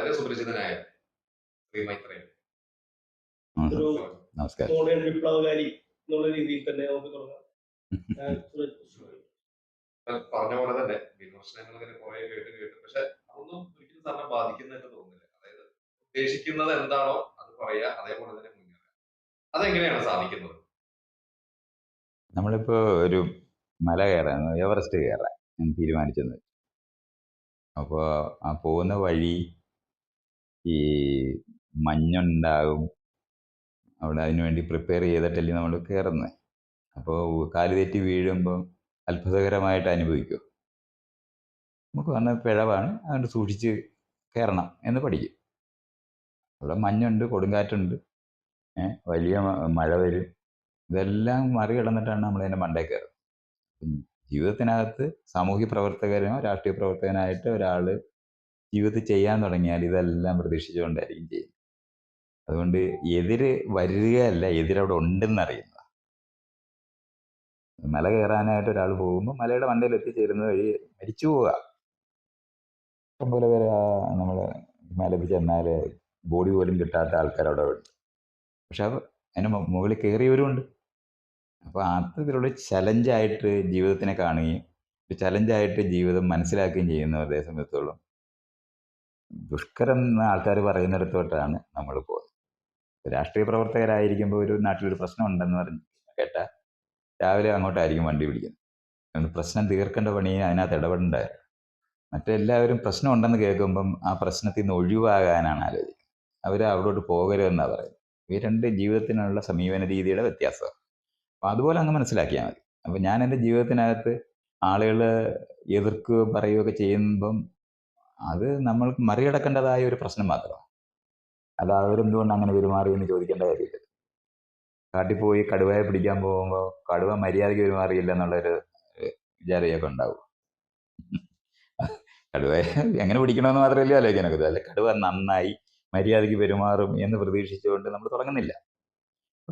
വളരെ സുപരിചിതനായ ശ്രീ മൈത്രേയൻ ഒരു നമസ്കാരം. മോഡേൺ വിപ്ലവകാരി എന്നുള്ള രീതിയിൽ തന്നെ നമുക്ക് തുടങ്ങാം. പറഞ്ഞ പോലെ തന്നെ വിമർശനങ്ങൾ ഇങ്ങനെ കുറെ കേട്ട് കേട്ട്. പക്ഷെ അതൊന്നും ഒരിക്കലും സാറിനെ ബാധിക്കുന്നതായിട്ട് തോന്നുന്നില്ല. അതായത് ഉദ്ദേശിക്കുന്നത് എന്താണോ അത് പറയുക അതേപോലെ തന്നെ മുന്നേറുക അതെങ്ങനെയാണ് സാധിക്കുന്നത്? നമ്മളിപ്പോ ഒരു മല കയറാൻ എവറസ്റ്റ് കയറാൻ ഞാൻ തീരുമാനിച്ചെന്ന് അപ്പോൾ ആ പോകുന്ന വഴി ഈ മഞ്ഞുണ്ടാകും. അവിടെ അതിനു വേണ്ടി പ്രിപ്പയർ ചെയ്തിട്ടല്ലേ നമ്മൾ കയറുന്നത് അപ്പോൾ കാൽ തെറ്റി വീഴുമ്പോൾ അത്ഭുതകരമായിട്ട് അനുഭവിക്കും. നമുക്ക് വന്ന പിഴവാണ്. അതുകൊണ്ട് സൂക്ഷിച്ച് കയറണം എന്ന് പഠിക്കും. അവിടെ മഞ്ഞുണ്ട് കൊടുങ്കാറ്റുണ്ട്. വലിയ മഴ വരും. ഇതെല്ലാം മറികടന്നിട്ടാണ് നമ്മൾ അതിന്റെ മണ്ടേ കയറുന്നത്. ജീവിതത്തിനകത്ത് സാമൂഹ്യ പ്രവർത്തകനോ രാഷ്ട്രീയ പ്രവർത്തകനായിട്ട് ഒരാൾ ജീവിതത്തിൽ ചെയ്യാൻ തുടങ്ങിയാൽ ഇതെല്ലാം പ്രതീക്ഷിച്ചുകൊണ്ടായിരിക്കും ചെയ്യുന്നത്. അതുകൊണ്ട് എതിര് വരികയല്ല എതിരവിടെ ഉണ്ടെന്നറിയുന്നത് മല കയറാനായിട്ട് ഒരാൾ പോകുമ്പോൾ മലയുടെ മണ്ടയിൽ എത്തിച്ചേരുന്ന വഴി മരിച്ചു പോവുക. ഇഷ്ടംപോലെ പേര് നമ്മൾ മലയിൽ ചെന്നാൽ ബോഡി പോലും കിട്ടാത്ത ആൾക്കാർ അവിടെ ഉണ്ട്. പക്ഷെ അത് അതിന് മുകളിൽ മുകളിൽ കയറിയവരുമുണ്ട്. അപ്പോൾ അത്തരത്തിലുള്ള ചലഞ്ചായിട്ട് ജീവിതത്തിനെ കാണുകയും ചലഞ്ചായിട്ട് ജീവിതം മനസ്സിലാക്കുകയും അതേ സംബന്ധിച്ചോളം ദുഷ്കരം എന്ന് ആൾക്കാർ പറയുന്നിടത്തോട്ടാണ് നമ്മൾ പോകുന്നത്. രാഷ്ട്രീയ പ്രവർത്തകരായിരിക്കുമ്പോൾ ഒരു നാട്ടിലൊരു പ്രശ്നം ഉണ്ടെന്ന് പറഞ്ഞ് കേട്ടാ രാവിലെ അങ്ങോട്ടായിരിക്കും വണ്ടി പിടിക്കുന്നത്. പ്രശ്നം തീർക്കേണ്ട പണി അതിനകത്ത് ഇടപെടേണ്ടത് മറ്റെല്ലാവരും പ്രശ്നം ഉണ്ടെന്ന് കേൾക്കുമ്പം ആ പ്രശ്നത്തിൽ നിന്ന് ഒഴിവാകാനാണ് ആലോചിക്കുന്നത്. അവർ അവിടോട്ട് പോകരുതെന്നാണ് പറയുന്നത്. ഈ രണ്ട് ജീവിതത്തിനുള്ള സമീപന രീതിയുടെ വ്യത്യാസം. അപ്പം അതുപോലെ അങ്ങ് മനസ്സിലാക്കിയാൽ മതി. അപ്പം ഞാൻ എന്റെ ജീവിതത്തിനകത്ത് ആളുകൾ എതിർക്കുകയോ പറയുകയൊക്കെ ചെയ്യുമ്പം അത് നമ്മൾ മറികടക്കേണ്ടതായ ഒരു പ്രശ്നം മാത്രമാണ്. അത് അവരെന്തുകൊണ്ട് അങ്ങനെ പെരുമാറി എന്ന് ചോദിക്കേണ്ട കാര്യമില്ല. കാട്ടിൽ പോയി കടുവയെ പിടിക്കാൻ പോകുമ്പോൾ കടുവ മര്യാദയ്ക്ക് പെരുമാറിയില്ല എന്നുള്ളൊരു വിചാരമൊക്കെ ഉണ്ടാവും. കടുവയെ എങ്ങനെ പിടിക്കണമെന്ന് മാത്രമല്ലേ ആലോചിക്കാനൊക്കെ അല്ല കടുവ നന്നായി മര്യാദയ്ക്ക് പെരുമാറും എന്ന് പ്രതീക്ഷിച്ചുകൊണ്ട് നമ്മൾ തുടങ്ങുന്നില്ല.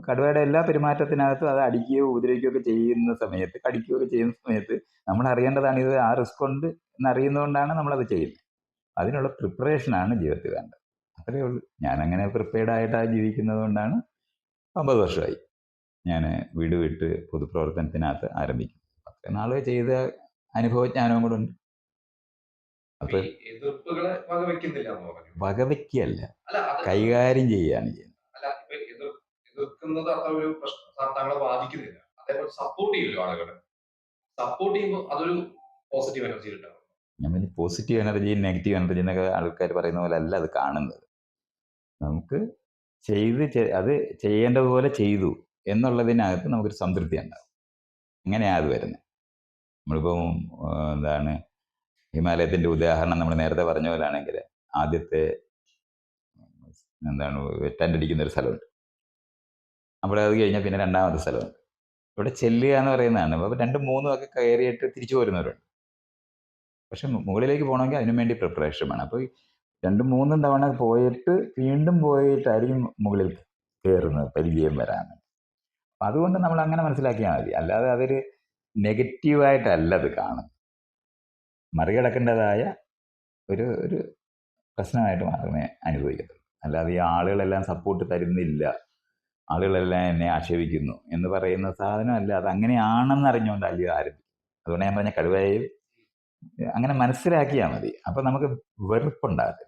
കടുവയുടെ എല്ലാ പെരുമാറ്റത്തിനകത്തും അത് അടിക്കുകയോ ഉപദ്രവിക്കുകയോ ഒക്കെ ചെയ്യുന്ന സമയത്ത് കടിക്കുകയോ ഒക്കെ ചെയ്യുന്ന സമയത്ത് നമ്മൾ അറിയേണ്ടതാണ് ഇത് ആ റിസ്ക് ഉണ്ട് എന്നറിയുന്നതുകൊണ്ടാണ് നമ്മളത് ചെയ്യുന്നത്. അതിനുള്ള പ്രിപ്പറേഷനാണ് ജീവിതത്തിൽ വേണ്ടത്. അത്രയേ ഉള്ളൂ. ഞാനങ്ങനെ പ്രിപ്പയർഡ് ആയിട്ടാണ് ജീവിക്കുന്നത് കൊണ്ടാണ് ഒമ്പത് വർഷമായി. ഞാൻ വീട് വിട്ട് പൊതുപ്രവർത്തനത്തിനകത്ത് ആരംഭിക്കും പത്ത് നാൾ ചെയ്ത അനുഭവജ്ഞാനവും കൂടെ ഉണ്ട്. അപ്പൊ വകവയ്ക്കല്ല കൈകാര്യം ചെയ്യുകയാണ് ചെയ്യുന്നത്. അല്ല എതിർ എതിർക്കുന്നത് അത്ര ഒരു പ്രശ്നം താങ്കളെ ബാധിക്കുന്നില്ല. അതേപോലെ സപ്പോർട്ട് ചെയ്യുമല്ലോ ആളുകളെ. സപ്പോർട്ട് ചെയ്യുമ്പോൾ അതൊരു പോസിറ്റീവ് എനർജി കിട്ടും നമ്മൾ പോസിറ്റീവ് എനർജി നെഗറ്റീവ് എനർജി എന്നൊക്കെ ആൾക്കാർ പറയുന്ന പോലെ അല്ല അത് കാണുന്നത്. നമുക്ക് ചെയ്ത് അത് ചെയ്യേണ്ടതുപോലെ ചെയ്തു എന്നുള്ളതിനകത്ത് നമുക്കൊരു സംതൃപ്തി ഉണ്ടാകും അങ്ങനെയാണ് അത് വരുന്നത് നമ്മളിപ്പം എന്താണ് ഹിമാലയത്തിന്റെ ഉദാഹരണം നമ്മൾ നേരത്തെ പറഞ്ഞ പോലാണെങ്കിൽ ആദ്യത്തെ എന്താണ് വെറ്റാന്റടിക്കുന്ന ഒരു സ്ഥലമുണ്ട്. അവിടെ അത് കഴിഞ്ഞാൽ പിന്നെ രണ്ടാമത്തെ സ്ഥലമുണ്ട്. ഇവിടെ ചെല്ലുക എന്ന് പറയുന്നതാണ്. അപ്പോൾ രണ്ടും മൂന്നും ഒക്കെ കയറിയിട്ട് തിരിച്ചു പോരുന്നവരുണ്ട്. പക്ഷെ മുകളിലേക്ക് പോകണമെങ്കിൽ അതിനു വേണ്ടി പ്രിപ്പറേഷൻ വേണം. അപ്പോൾ രണ്ടും മൂന്നും തവണ പോയിട്ട് വീണ്ടും പോയിട്ടായിരിക്കും മുകളിൽ കയറുന്നത് പരിചയം വരാൻ അതുകൊണ്ട് നമ്മൾ അങ്ങനെ മനസ്സിലാക്കിയാൽ മതി. അല്ലാതെ അതൊരു നെഗറ്റീവായിട്ടല്ല അത് കാണുന്നത്. മറികടക്കേണ്ടതായ ഒരു ഒരു പ്രശ്നമായിട്ട് മാത്രമേ അനുഭവിക്കത്തുള്ളൂ. അല്ലാതെ ഈ ആളുകളെല്ലാം സപ്പോർട്ട് തരുന്നില്ല ആളുകളെല്ലാം എന്നെ ആക്ഷേപിക്കുന്നു എന്ന് പറയുന്ന സാധനമല്ല. അത് അങ്ങനെയാണെന്ന് അല്ലയോ ആരംഭിക്കും അതുകൊണ്ട് ഞാൻ പറഞ്ഞ കടുവയെയും അങ്ങനെ മനസ്സിലാക്കിയാൽ മതി. അപ്പം നമുക്ക് വെറുപ്പുണ്ടാകത്തില്ല.